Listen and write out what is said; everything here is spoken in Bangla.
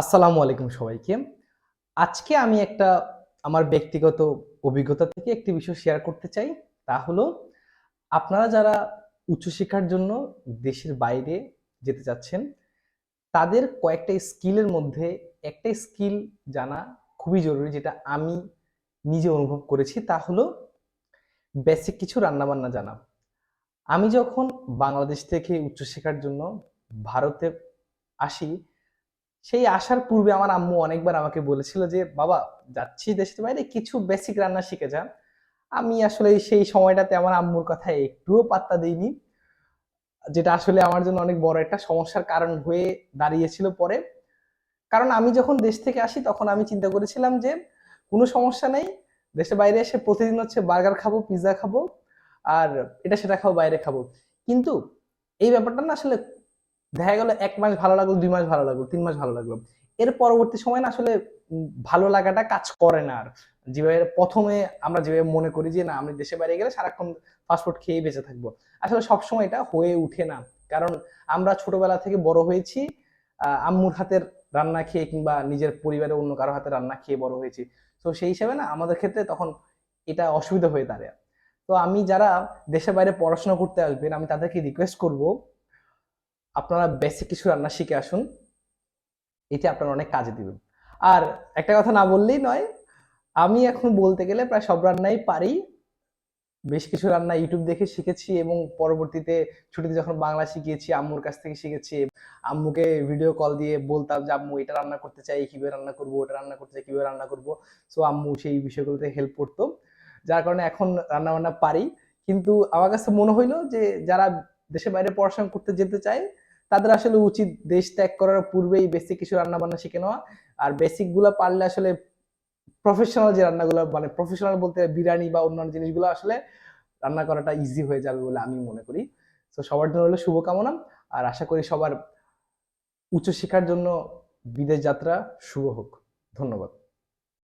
আসসালামু আলাইকুম সবাইকে। আজকে আমি একটা আমার ব্যক্তিগত অভিজ্ঞতা থেকে একটি বিষয় শেয়ার করতে চাই। তা হলো, আপনারা যারা উচ্চশিক্ষার জন্য দেশের বাইরে যেতে চাচ্ছেন, তাদের কয়েকটা স্কিলের মধ্যে একটা স্কিল জানা খুবই জরুরি যেটা আমি নিজে অনুভব করেছি। তা হলো বেসিক কিছু রান্নাবান্না জানা। আমি যখন বাংলাদেশ থেকে উচ্চশিক্ষার জন্য ভারতে আসি সেই আসার পূর্বে আমার আম্মু অনেকবার আমাকে বলেছিল যে, বাবা, যাচ্ছি দেশের বাইরে, কিছু বেসিক রান্না শিখে যান। আমি আসলে সেই সময়টাতে আমার আম্মুর কথা একটুও পাত্তা দিইনি, যেটা আসলে আমার জন্য অনেক বড় একটা সমস্যার কারণ হয়ে দাঁড়িয়েছিল পরে। কারণ আমি যখন দেশ থেকে আসি, তখন আমি চিন্তা করেছিলাম যে, কোনো সমস্যা নেই, দেশের বাইরে এসে প্রতিদিন হচ্ছে বার্গার খাব পিৎজা খাব, আর এটা সেটা খাব, বাইরে খাব। কিন্তু এই ব্যাপারটা না আসলে দেখা গেল এক মাস ভালো লাগল, দুই মাস ভালো লাগল, তিন মাস ভালো লাগল। এর পরবর্তী সময় না আসলে ভালো লাগাটা কাজ করে না আর। যেভাবে প্রথমে আমরা যেভাবে মনে করি যে, না, আমি দেশে বাইরে গেলে সারাক্ষণ ফাস্টফুড খেয়েই বেঁচে থাকব। আসলে সবসময় এটা হয়ে উঠে না। কারণ আমরা ছোটবেলা থেকে বড় হয়েছি আম্মুর হাতের রান্না খেয়ে কিংবা নিজের পরিবারের অন্য কারও হাতের রান্না খেয়ে বড় হয়েছি। তো সেই হিসাবে না আমাদের ক্ষেত্রে তখন এটা অসুবিধা হয়ে দাঁড়ায়। তো আমি যারা দেশের বাইরে পড়াশোনা করতে আসবেন, আমি তাদেরকে রিকোয়েস্ট করব আপনারা বেসিক কিছু রান্না শিখে আসুন এতে আপনার অনেক কাজে দিবেন। আর একটা কথা না বললেই নয়, আমি এখন বলতে গেলে প্রায় সব রান্নাই পারি। বেশ কিছু রান্না ইউটিউব দেখে শিখেছি এবং পরবর্তীতে ছুটিতে যখন বাংলা শিখিয়েছি, আম্মুর কাছ থেকে শিখেছি, আম্মুকে ভিডিও কল দিয়ে বলতাম যে, আম্মু, এটা রান্না করতে চাই, কীভাবে রান্না করব, ওটা রান্না করতে চাই, কীভাবে রান্না করব। সো আম্মু সেই বিষয়গুলোতে হেল্প করতো, যার কারণে এখন রান্না বান্না পারি। কিন্তু আমার কাছে মনে হইল যে, যারা দেশের বাইরে পড়াশোনা করতে যেতে চায় তাদের আসলে উচিত দেশ ত্যাগ করার পূর্বেই বেসিক কিছু রান্না বান্না শিখে নেওয়া। আর বেসিকগুলা পারলে আসলে প্রফেশনাল যে রান্নাগুলো মানে প্রফেশনাল বলতে বিরিয়ানি বা অন্যান্য জিনিসগুলো আসলে রান্না করাটা ইজি হয়ে যাবে বলে আমি মনে করি। তো সবার জন্য হলো শুভকামনা আর আশা করি সবার উচ্চশিক্ষার জন্য বিদেশ যাত্রা শুভ হোক। ধন্যবাদ।